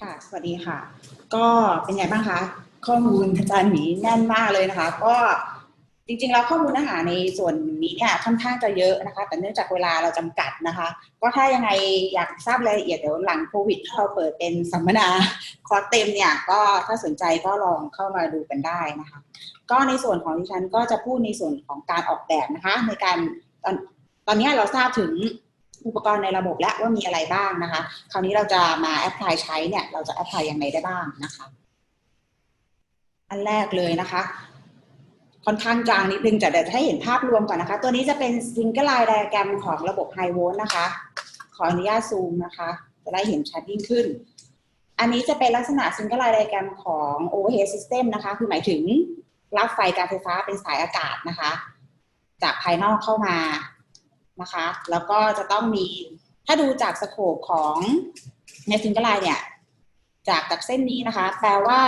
ค่ะ สวัสดีค่ะ ก็เป็นไงบ้างคะ ข้อมูลอาจารย์หมีแน่นมากเลยนะคะ ก็จริงๆแล้วข้อมูลเนื้อหาในส่วนนี้เนี่ยค่อนข้างจะเยอะนะคะ แต่เนื่องจากเวลาเราจำกัดนะคะ ก็ถ้ายังไงอยากทราบรายละเอียดเดี๋ยวหลังโควิดเราเปิดเป็นสัมมนาคอร์สเต็มเนี่ยก็ถ้าสนใจก็ลองเข้ามาดูกันได้นะคะ ก็ในส่วนของดิฉันก็จะพูดในส่วนของการออกแบบนะคะ ในการตอนตอนนี้เราทราบถึง อุปกรณ์ในระบบแล้วว่ามีอะไรบ้างนะคะ คราวนี้เราจะมาแอพพลายใช้เนี่ยเราจะแอพพลายยังไงได้บ้างนะคะ อันแรกเลยนะคะ ค่อนข้างจางนิดนึงแต่เดี๋ยวจะให้เห็นภาพรวมก่อนนะคะ ตัวนี้จะเป็นซิงเกิลไลน์ไดอะแกรมของระบบไฮโวลต์นะคะ ขออนุญาตซูมนะคะ จะได้เห็นชัดยิ่งขึ้น อันนี้จะเป็นลักษณะซิงเกิลไลน์ไดอะแกรมของ overhead system นะคะ คือหมายถึงรับไฟการไฟฟ้าเป็นสายอากาศนะคะ จากภายนอกเข้ามา นะคะ แล้วก็จะต้องมีถ้าดูจากสโคปของในซิงเกิลไลน์เนี่ย จากจากเส้นนี้นะคะ แปลว่า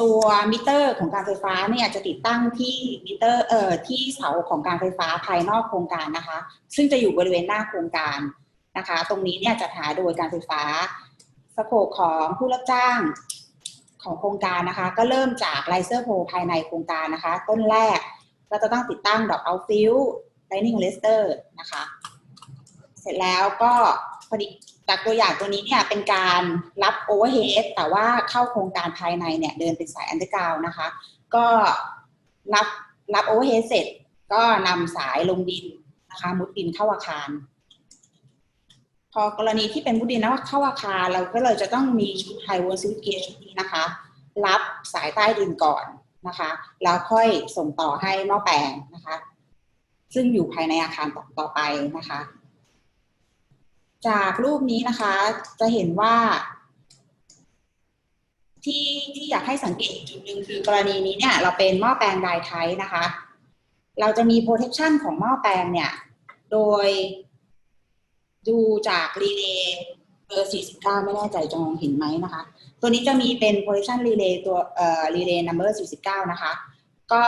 ตัวมิเตอร์ของการไฟฟ้าเนี่ยจะติดตั้งที่มิเตอร์เอ่อที่เสาของการไฟฟ้าภายนอกโครงการนะคะ ซึ่งจะอยู่บริเวณหน้าโครงการนะคะ ตรงนี้เนี่ยจะหาโดยการไฟฟ้าสโคปของผู้รับจ้างของโครงการนะคะ ก็เริ่มจากไลเซอร์โพภายในโครงการนะคะ ต้นแรกก็จะต้องติดตั้งดอกเอาฟิล ไลนิ่งเลสเตอร์นะคะ เสร็จแล้วก็พอดีจากตัวอย่างตัวนี้เนี่ยเป็นการรับโอเวอร์เฮดแต่ว่าเข้าโครงการภายในเนี่ยเดินเป็นสายอันเดอร์กราวนะคะ ก็รับรับโอเวอร์เฮดเสร็จก็นำสายลงดินนะคะมุดดินเข้าอาคาร พอกรณีที่เป็นมุดดินแล้วเข้าอาคารเราก็เลยจะต้องมีชุดไฮโวลต์สวิเกียร์ชุดนี้นะคะ รับสายใต้ดินก่อนนะคะ แล้วค่อยส่งต่อให้หม้อแปลงนะคะ ซึ่งอยู่ภายในอาคารต่อตอไปนะคะ จากรูปนี้นะคะจะเห็นว่า ที่ที่อยากให้สังเกตอีกจุดหนึ่งคือกรณีนี้เนี่ย เราเป็นหม้อแปลงไดไทป์นะคะ เราจะมี protection ของหม้อแปลงเนี่ย โดยดูจากรีเลย์เบอร์ 49 ไม่แน่ใจจะมองเห็นไหมนะคะ ตัวนี้จะมีเป็น protection relay ตัวเอ่อ relay number 49 นะคะ ก็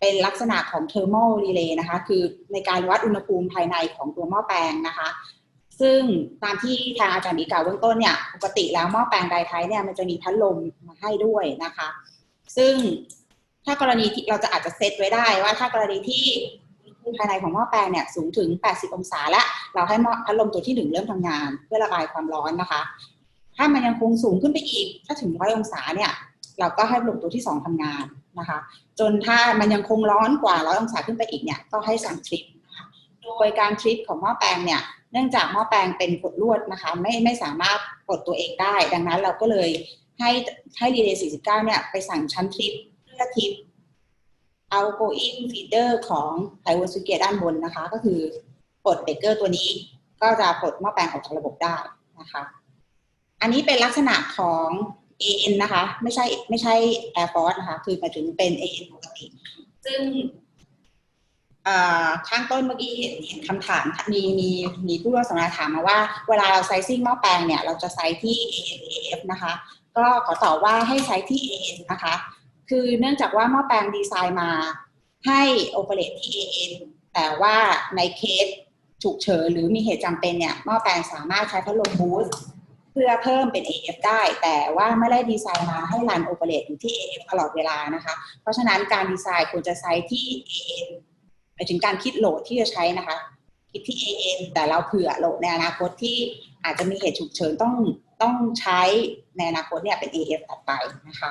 เป็นลักษณะของ thermal relay นะคะ คือในการวัดอุณหภูมิภายในของตัวหม้อแปลงนะคะ ซึ่งตามที่ทางอาจารย์มีกล่าวเบื้องต้นเนี่ยปกติแล้วหม้อแปลงไดไทป์เนี่ยมันจะมีพัดลมมาให้ด้วยนะคะ ซึ่งถ้ากรณีที่เราจะอาจจะเซตไว้ได้ว่าถ้ากรณีที่ภายในของหม้อแปลงเนี่ยสูงถึง 80 องศาและ เราให้หม้อพัดลมตัวที่หนึ่งเริ่มทำงาน เพื่อระบายความร้อนนะคะ ถ้ามันยังคงสูงขึ้นไปอีก ถ้าถึงร้อยองศาเนี่ย เราก็ให้พัดลมตัวที่สองทำงาน นะคะ จนถ้ามันยังคงร้อนกว่าร้อยองศาขึ้นไปอีกเนี่ยก็ให้สั่งทริปโดยการทริปของหม้อแปลงเนี่ยเนื่องจากหม้อแปลงเป็นกดลวดนะคะไม่ไม่สามารถกดตัวเองได้ ดังนั้นเราก็เลยให้ให้รีเลย์49 เนี่ยไปสั่งชั้นทริปเพื่อทริป outgoing feeder ของไฮวลต์สวิตช์เกียด้านบนนะคะ ก็คือปลดเบรกเกอร์ตัวนี้ก็จะปลดหม้อแปลงออกจากระบบได้นะคะ อันนี้เป็นลักษณะของ AN นะคะ ไม่ใช่ไม่ใช่ Air Force นะคะ คือหมายถึงเป็น AN ปกติ ซึ่งข้างต้นเมื่อกี้เห็นเห็นคำถามมีมีมีผู้ร่วมสัมมนาถามมาว่า เวลาเราไซซิ่งหม้อแปลงเนี่ย เราจะไซส์ที่ AN AF นะคะ ก็ขอตอบว่าให้ใช้ที่ AN นะคะ คือเนื่องจากว่าหม้อแปลงดีไซน์มาให้โอเปเรตที่ AN แต่ว่าในเคสฉุกเฉินหรือมีเหตุจำเป็นเนี่ยหม้อแปลงสามารถใช้พัดลมบูสต์ พื่อเพิ่มเป็น AF ได้ แต่ว่าไม่ได้ดีไซน์มาให้รันโอเปเรตอยู่ที่ AF ตลอดเวลานะคะ เพราะฉะนั้นการดีไซน์ควรจะใช้ที่ AN หมายถึงการคิดโหลดที่จะใช้นะคะ คิดที่ AN แต่เราเผื่อโหลดในอนาคตที่อาจจะมีเหตุฉุกเฉินต้องต้องใช้ในอนาคตเนี่ยเป็น AF ถัดไปนะคะ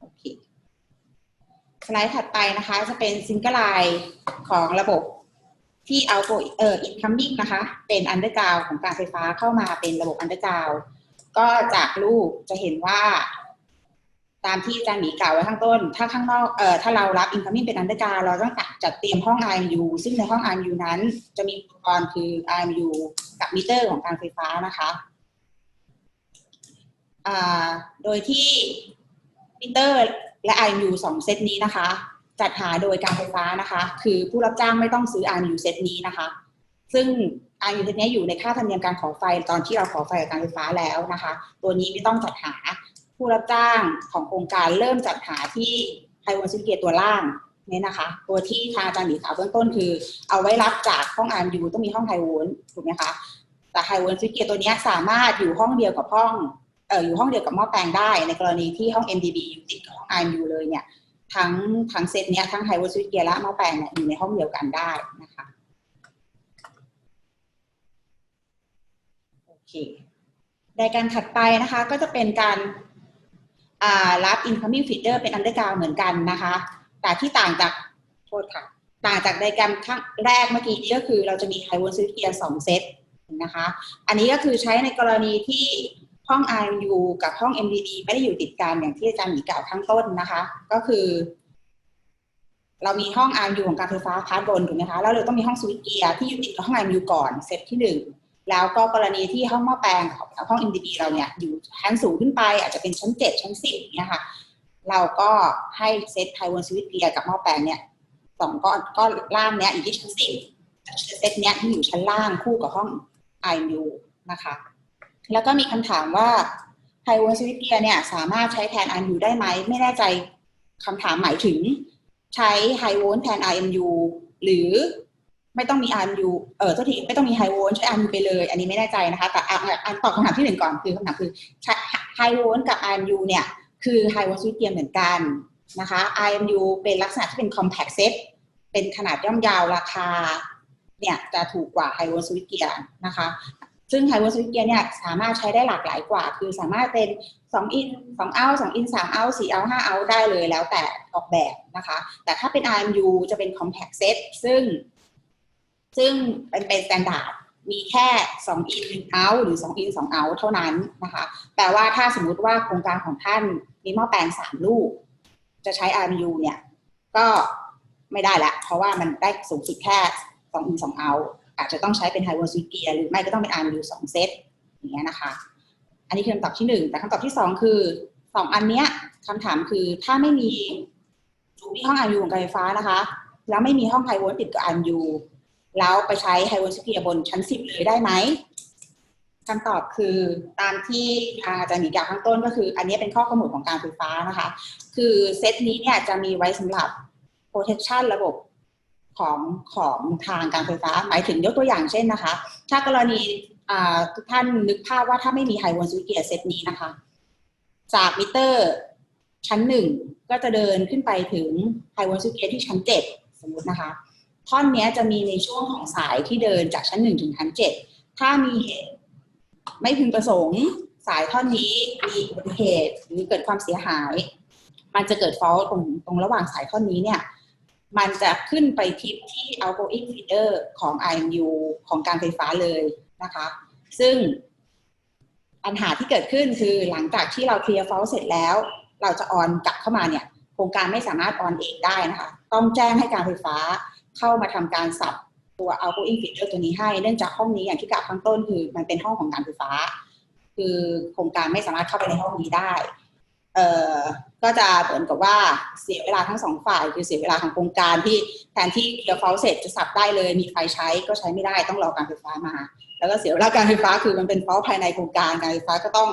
โอเคสไลด์ถัดไปนะคะจะเป็นซิงเกิลไลน์ของระบบ ที่เอาตัวเอ่อ incoming นะคะ เป็น underground ของการไฟฟ้าเข้ามาเป็นระบบ underground ก็จากรูปจะเห็นว่า ตามที่อาจารย์หมีกล่าวไว้ข้างต้น ถ้าข้างนอกเอ่อถ้าเรารับ incoming เป็น underground เราต้องจัดเตรียมห้อง IMU ซึ่งในห้อง IMU นั้น จะมีอุปกรณ์คือ IMU กับมิเตอร์ของการไฟฟ้านะคะโดยที่มิเตอร์และ IMU สองเซตนี้นะคะ จัดหาโดยการไฟฟ้านะคะ คือผู้รับจ้างไม่ต้องซื้อ IMU เซตนี้นะคะ ซึ่ง IMU เซตนี้อยู่ในค่าธรรมเนียมการขอไฟตอนที่เราขอไฟกับการไฟฟ้าแล้วนะคะ ตัวนี้ไม่ต้องจัดหาผู้รับจ้างของโครงการเริ่มจัดหาที่ไฮวอนซิเกียตัวล่างเนี่ยนะคะ ตัวที่ทางอาจารย์หมีกล่าวเบื้องต้นคือ เอาไว้รับจากห้อง IMU ต้องมีห้องไฮโวลต์ถูกไหมคะแต่ไฮวอร์ซิเกียตัวเนี้ยสามารถอยู่ห้องเดียวกับห้องเอออยู่ห้องเดียวกับหม้อแปลงได้ในกรณีที่ห้อง MDB อยู่ติดกับห้อง IMU เลยเนี่ย ทั้งทั้งเซตเนี้ยทั้งไฮเวอร์ซิเกียและม้อแปลงเนี่ยอยู่ในห้องเดียวกันได้นะคะโอเคในการถัดไปนะคะก็จะเป็นการอ่ารับ incoming feeder เป็น underground เหมือนกันนะคะ แต่ที่ต่างจากโทษค่ะต่างจากไดแกรมข้งแรกเมื่อกี้นี้ก็คือเราจะมีไฮวอลซิเกียสองเซตนะคะ อันนี้ก็คือใช้ในกรณีที่ ห้อง RMU กับห้อง MDD ไม่ได้อยู่ติดกันอย่างที่อาจารย์หมีกล่าวข้างต้นนะคะ ก็คือ เรามีห้อง RMU ของการไฟฟ้าพาร์ทบนถูกไหมคะแล้วเราต้องมีห้องสวิตเกียร์ที่อยู่ติดกับห้อง RMU ก่อนเซตที่หนึ่งแล้วก็กรณีที่ห้องหม้อแปลงกับห้อง MDD เราเนี่ยอยู่ชั้นสูงขึ้นไป อาจจะเป็นชั้นเจ็ดชั้นสิบเนี่ยค่ะเราก็ให้เซตไฮวอลสวิตเกียร์กับหม้อแปลงเนี่ยสองก้อนก้อนล่างเนี้ยอยู่ที่ชั้นสิบเซตเนี้ยที่อยู่ชั้นล่างคู่กับห้อง IMU นะคะ แล้วก็มีคำถามว่าไฮโวลต์สวิตเกียเนี่ยสามารถใช้แทน IMU ได้ไหม ไม่แน่ใจคำถามหมายถึงใช้ไฮโวลแทน IMU หรือไม่ต้องมี IMU เออทษทีไม่ต้องมีไฮโวลใช้ IMU ไปเลย อันนี้ไม่แน่ใจนะคะ แต่อะอะตอบคำถามที่หนึ่งก่อนคือคำถามคือไฮโวลกับ IMU เนี่ยคือไฮโวลต์สวิตเกียเหมือนกันนะคะ IMU เป็นลักษณะที่เป็น compact set เป็นขนาดย่อมยาวราคาเนี่ยจะถูกกว่าไฮโวลต์สวิตเกียนะคะ ซึ่งไฮโวลต์สวิตเกียเนี่ยสามารถใช้ได้หลากหลายกว่า คือสามารถเป็น2อิน2เอา2อิน3เอา4เอา5เอาได้เลยแล้วแต่ออกแบบนะคะ แต่ถ้าเป็น RMU จะเป็น compact set ซึ่ง ซึ่งเป็นเป็น standard มีแค่2อิน1เอาหรือ2อิน2เอาเท่านั้นนะคะ แปลว่าถ้าสมมุติว่าโครงการของท่านมีหม้อแปลง 3 ลูก จะใช้ RMU เนี่ย ก็ไม่ได้ละ เพราะว่ามันได้สูงสุดแค่2อิน2เอา อาจจะต้องใช้เป็นไฮโวลต์สวิตเกียหรือไม่ก็ต้องเป็น RMU 2เซตอย่างเงี้ยนะคะ อันนี้คือคำตอบที่หนึ่งแต่คำตอบที่สองคือสองอันเนี้ยคำถามคือถ้าไม่มีมีห้อง RMU ของการไฟฟ้านะคะ แล้วไม่มีห้องไฮโวลต์ติดกับ RMU แล้วไปใช้ไฮโวลต์สเกียบนชั้นสิบเลยได้ไหมคำตอบคือตามที่อาจารย์หมีกล่าวข้างต้นก็คือ อันนี้เป็นข้อกำหนดของการไฟฟ้านะคะ คือเซตนี้เนี่ยจะมีไว้สำหรับ protection ระบบ ของของทางการไฟฟ้า หมายถึงยกตัวอย่างเช่นนะคะ ถ้ากรณีทุกท่านนึกภาพว่าถ้าไม่มีไฮวอลต์สวิตเกียร์เซตนี้นะคะ จากมิเตอร์ชั้นหนึ่งก็จะเดินขึ้นไปถึงไฮวอลต์สวิตเกียร์ที่ชั้นเจ็ดสมมตินะคะ ท่อนนี้จะมีในช่วงของสายที่เดินจากชั้นหนึ่งถึงชั้นเจ็ดถ้ามีเหตุไม่พึงประสงค์สายท่อนนี้มีอุบัติเหตุหรือเกิดความเสียหาย มันจะเกิดฟอลตรงตรงระหว่างสายท่อนนี้เนี่ย มันจะขึ้นไปทิปที่ outgoing feeder ของ IMU ของการไฟฟ้าเลยนะคะ ซึ่งปัญหาที่เกิดขึ้นคือหลังจากที่เราเคลียร์ฟอลเสร็จแล้ว เราจะออนกลับเข้ามาเนี่ย โครงการไม่สามารถออนเองได้นะคะ ต้องแจ้งให้การไฟฟ้าเข้ามาทำการสับตัว outgoing feeder ตัวนี้ให้ เนื่องจากห้องนี้อย่างที่กล่าวข้างต้นคือมันเป็นห้องของการไฟฟ้า คือโครงการไม่สามารถเข้าไปในห้องนี้ได้ เอ่อก็จะเหมือนกับว่าเสียเวลาทั้งสองฝ่ายคือเสียเวลาของโครงการที่แทนที่เคลียร์ฟลเสร็จจะสับได้เลย มีไฟใช้ก็ใช้ไม่ได้ต้องรอการไฟฟ้ามา แล้วก็เสียเวลาการไฟฟ้าคือมันเป็นฟอลภายในโครงการการไฟฟ้าก็ต้อง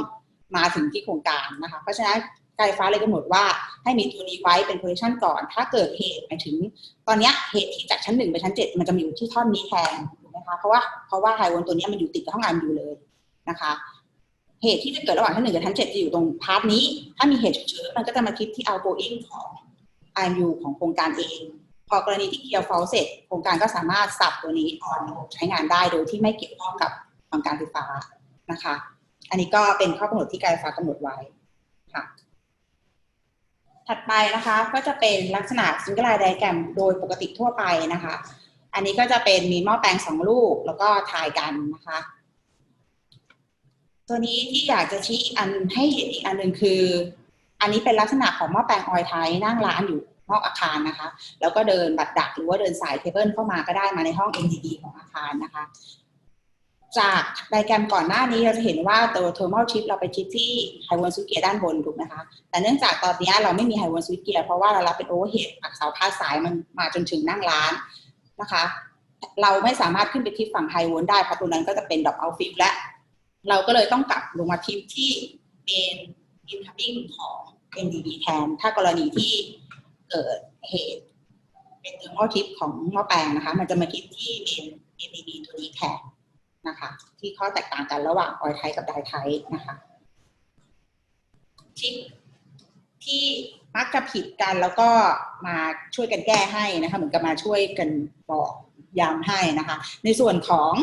มาถึงที่โครงการนะคะเพราะฉะนั้นการไฟฟ้าเลยกำหนดว่าให้มีตัวนี้ไว้เป็น position ก่อน ถ้าเกิดเหตุหมายถึง ตอนนี้เหตุที่จากชั้นหนึ่งไปชั้นเจ็ดมันจะมาอยู่ที่ท่อนนี้แทนถูกไหมคะเพราะว่าเพราะว่าไฮวนตัวนี้มันอยู่ติดกับห้องงานอยู่เลยนะคะ เหตุที่จะเกิดระหว่างชั้นหนึ่งกับชั้นเจ็ดจะอยู่ตรงพาร์ทนี้ ถ้ามีเหตุฉุกเฉินมันก็จะมาคิดที่ outgoing ของ IMU ของโครงการเอง พอกรณีที่เคลียร์ฟอลเสร็จโครงการก็สามารถสับตัวนี้ออนใช้งานได้โดยที่ไม่เกี่ยวข้องกับทางการไฟฟ้านะคะ อันนี้ก็เป็นข้อกำหนดที่การไฟฟ้ากำหนดไว้ค่ะถัดไปนะคะก็จะเป็นลักษณะซิงเกิลไลน์ไดแกรมโดยปกติทั่วไปนะคะ อันนี้ก็จะเป็นมีหม้อแปลงสองลูกแล้วก็ถ่ายกันนะคะ ตัวนี้ที่อยากจะชี้อันให้เห็นอีกอันหนึ่งคือ อันนี้เป็นลักษณะของหม้อแปลงออยไทยนั่งร้านอยู่นอกอาคารนะคะ แล้วก็เดินบัดดักหรือว่าเดินสายเคเบิลเข้ามาก็ได้มาในห้อง NDD ของอาคารนะคะ จากไดแกรมก่อนหน้านี้เราจะเห็นว่าตัวเทอร์ม l ลชิปเราไปชิปที่ไฮวอนสวิตเกียด้านบนถูกไหมคะ แต่เนื่องจากตอนนี้เราไม่มีไฮวอนสวิตเกียเพราะว่าเรารับเป็นโอเวอร์เฮดอักเสาพาดสายมันมาจนถึงนั่งร้านนะคะ เราไม่สามารถขึ้นไปที่ฝั่งไฮวอนได้เพราะตัวนั้นก็จะเป็นดอกเอาฟิลและ เราก็เลยต้องกลับลงมาทิปที่เป็นอินคัมมิ่งของ MDB แทน ถ้ากรณีที่เกิดเหตุเป็นเทอร์มทิปของหม้อแปลงนะคะ มันจะมาทิปที่เป็น MDB ตัวนี้แทนนะคะ ที่ข้อแตกต่างกันระหว่างออยไทป์กับไดไทป์นะคะที่ที่มักจะผิดกันแล้วก็มาช่วยกันแก้ให้นะคะ เหมือนกับมาช่วยกันบอกย้ำให้นะคะ ในส่วนของ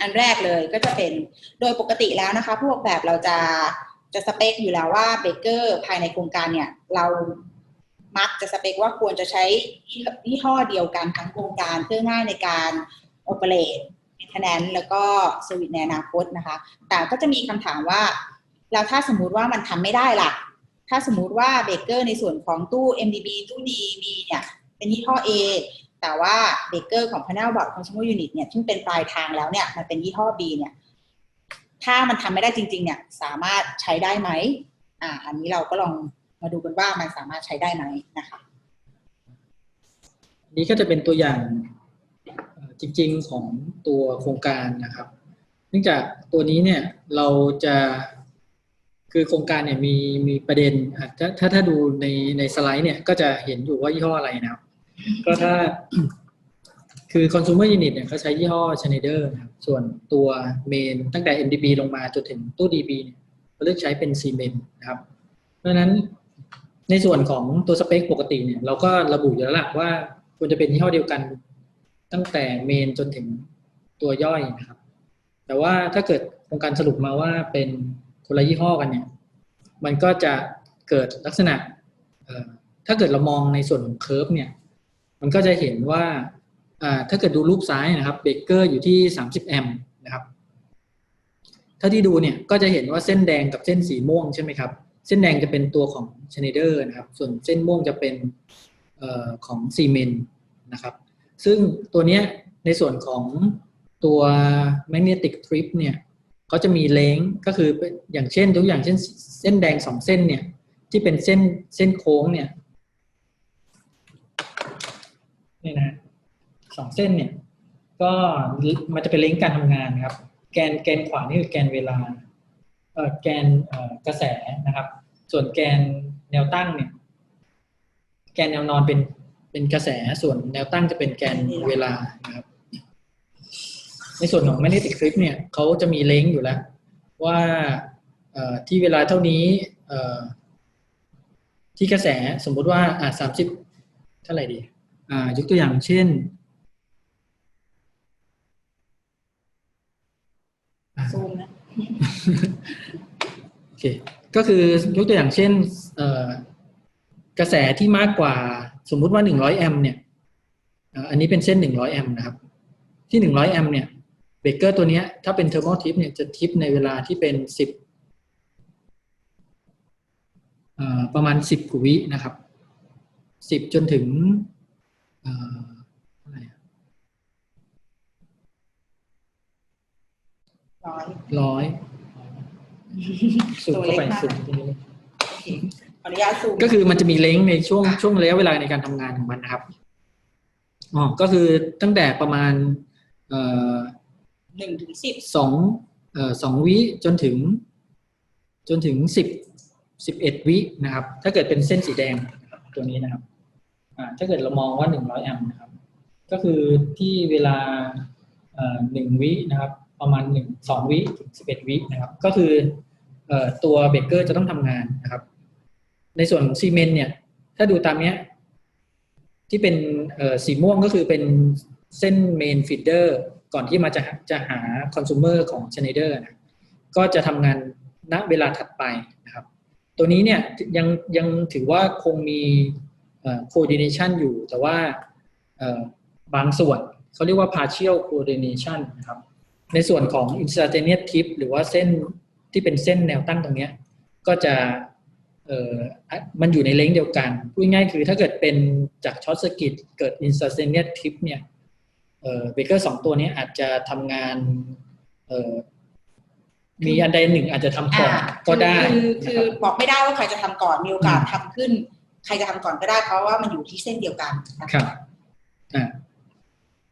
อันแรกเลยก็จะเป็นโดยปกติแล้วนะคะ พวกแบบเราจะจะสเปคอยู่แล้วว่าเบเกอร์ภายในโครงการเนี่ยเรามักจะสเปคว่าควรจะใช้ยี่ห้อเดียวกันทั้งโครงการเพื่อง่ายในการโอเปเรตคะแนนแล้วก็สวิตในอนาคตนะคะ แต่ก็จะมีคำถามว่า แล้วถ้าสมมุติว่ามันทำไม่ได้ล่ะ ถ้าสมมุติว่าเบเกอร์ในส่วนของตู้ MDB ตู้ DB เนี่ยเป็นยี่ห้อ A แต่ว่าเบเกอร์ของ Panel Board Consumer Unit เนี่ยซึ่งเป็นปลายทางแล้วเนี่ยมันเป็นยี่ห้อ B เนี่ยถ้ามันทำไม่ได้จริง ๆ เนี่ยสามารถใช้ได้ไหมอ่า อันนี้เราก็ลองมาดูกันว่ามันสามารถใช้ได้ไหมนะคะนี้ก็จะเป็นตัวอย่างจริง ๆ ของตัวโครงการนะครับ เนื่องจากตัวนี้เนี่ยเราจะคือโครงการเนี่ยมีมีประเด็นอาถ้าถ้าดูในในสไลด์เนี่ยก็จะเห็นอยู่ว่ายี่ห้ออะไรนะครับ ก็ถ้า คือ consumer unit เนี่ยเขาใช้ยี่ห้อ Schneider นะครับ ส่วนตัวเมนตั้งแต่ MDB ลงมาจนถึงตู้ DB เนี่ยเขาเลือกใช้เป็น Siemens นะครับ เพราะนั้นในส่วนของตัวสเปคปกติเนี่ย เราก็ระบุอยู่แล้วล่ะว่าควรจะเป็นยี่ห้อเดียวกัน ตั้งแต่เมนจนถึงตัวย่อยนะครับ แต่ว่าถ้าเกิดโครงการสรุปมาว่าเป็นคนละยี่ห้อกันเนี่ย มันก็จะเกิดลักษณะถ้าเกิดเรามองในส่วนของเคอร์ฟเนี่ย มันก็จะเห็นว่าถ้าเกิดดูรูปซ้ายนะครับเบเกอร์อยู่ที่ 30 แอมป์นะครับถ้าที่ดูเนี่ยก็จะเห็นว่าเส้นแดงกับเส้นสีม่วงใช่ไหมครับ เส้นแดงจะเป็นตัวของช n นเดอร์นะครับ ส่วนเส้นม่วงจะเป็นออของซีเมนนะครับ ซึ่งตัวเนี้ยในส่วนของตัว magnetic strip เนี่ยเขาจะมีเลงก็คืออย่างเช่นตัวอย่างเช่นเส้นแดงสองเส้นเนี่ยที่เป็นเส้นเส้นโค้งเนี่ยนี่นะ สองเส้นเนี่ย ก็มันจะเป็นเลงก์การทำงานนะครับ แกนแกนขวานี่คือแกนเวลาเอ่อแกนเอ่อกระแสนะครับ ส่วนแกนแนวตั้งเนี่ย แกนแนวนอนเป็นเป็นกระแสส่วนแนวตั้งจะเป็นแกนเวลานะครับ ในส่วนของ magnetic strip เนี่ยเขาจะมีเลงก์อยู่แล้ว ว่าเอ่อที่เวลาเท่านี้เอ่อที่กระแสสมมุติว่าอ่าสามสิบเท่าไหร่ดี อ่ายกตัวอย่างเช่นอ่า ซูมนะโอเคก็คือยกตัวอย่างเช่นเอกระแสที่มากกว่าสมมุติว่า 100 แอมป์เนี่ยอันนี้เป็นเส้น 100 แอมป์นะครับ ที่ 100 แอมป์เนี่ยเบรกเกอร์ตัวเนี้ยถ้าเป็นเทอร์โมทิปเนี่ยจะทิปในเวลาที่เป็น 10เอ่อประมาณ 10กว่าวินะครับ 10 จนถึงเอ่อเท่าไหร่อะ ร้อยร้อยสูงเข้าไปตัวเล็กมากสูงตรงนี้เลยขออนุญาตซูมก็คือมันจะมีเลงก์ในช่วงช่วงระยะเวลาในการทำงานของมันนะครับอ๋อก็คือตั้งแต่ประมาณเอ่อหนึ่งถึงสิบสองเอ่อสองวิจนถึง จนถึงสิบสิบเอ็ดวินะครับ ถ้าเกิดเป็นเส้นสีแดงนะครับตัวนี้นะครับ อ่า ถ้าเกิดเรามองว่าหนึ่งร้อยแอมป์นะครับ ก็คือที่เวลาเอ่อหนึ่งวินะครับ ประมาณหนึ่งสองวิถึงสิบเอ็ดวินะครับ ก็คืออตัวเบเกอร์จะต้องทำงานนะครับ ในส่วนของซีเมนต์เนี่ย ถ้าดูตามเนี้ย ที่เป็นสีม่วงก็คือเป็นเส้นเมนฟีดเดอร์ก่อนที่มาจะจะหาคอน sumer ของ Schneider นะก็จะทำงานณเวลาถัดไปนะครับ ตัวนี้เนี่ยยังยังถือว่าคงมี coordination อยู่ แต่ว่าบางส่วนเขาเรียกว่า partial coordination นะครับ ในส่วนของ instantaneous tip หรือว่าเส้นที่เป็นเส้นแนวตั้งตรงเนี้ยก็จะเอ่ออะมันอยู่ในเลนส์เดียวกันพูดง่ายๆคือถ้าเกิดเป็นจากช็อตสกิตเกิดอินส t เ n เนียทิปเนี่ยเอ่อเบเกอร์สองตัวนี้อาจจะทำงานเอ่อมีอันใดหนึ่งอาจจะทำก่อนก็ได้คือนะคืคอรับบอกไม่ได้ว่าใครจะทำก่อนมีโอกาสทำขึ้น ใครจะทำก่อนก็ได้เพราะว่ามันอยู่ที่เส้นเดียวกันนะคคะรับอ่า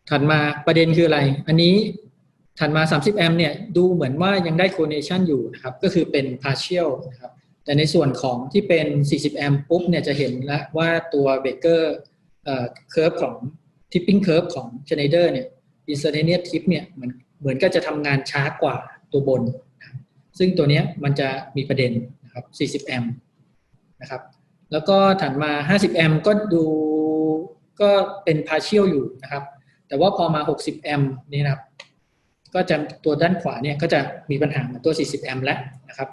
ถัดมาประเด็นคืออะไร อันนี้ ถัดมา 30 แอมป์เนี่ยดูเหมือนว่ายังได้โคเนชันอยู่นะครับก็คือเป็น partial นะครับแต่ในส่วนของที่เป็น 40 แอมป์ปุ๊บเนี่ยจะเห็นแล้วว่าตัวเบเกอร์เอ่อเคอร์ฟของทิปปิ้งเคอร์ฟของ Schneider เนี่ย instantaneous เนี่ยเหมือนเหมือนก็จะทำงานช้ากว่าตัวบน ซึ่งตัวนี้มันจะมีประเด็นนะครับ 40 แอมป์นะครับแล้วก็ถัดมา 50 แอมป์ก็ดูก็เป็น partial อยู่นะครับ แต่ว่าพอมา 60 แอมป์นี่นะครับ ก็จะตัวด้านขวาเนี่ยก็จะมีปัญหาเหมือนตัว 40 แอมป์แล้วนะครับ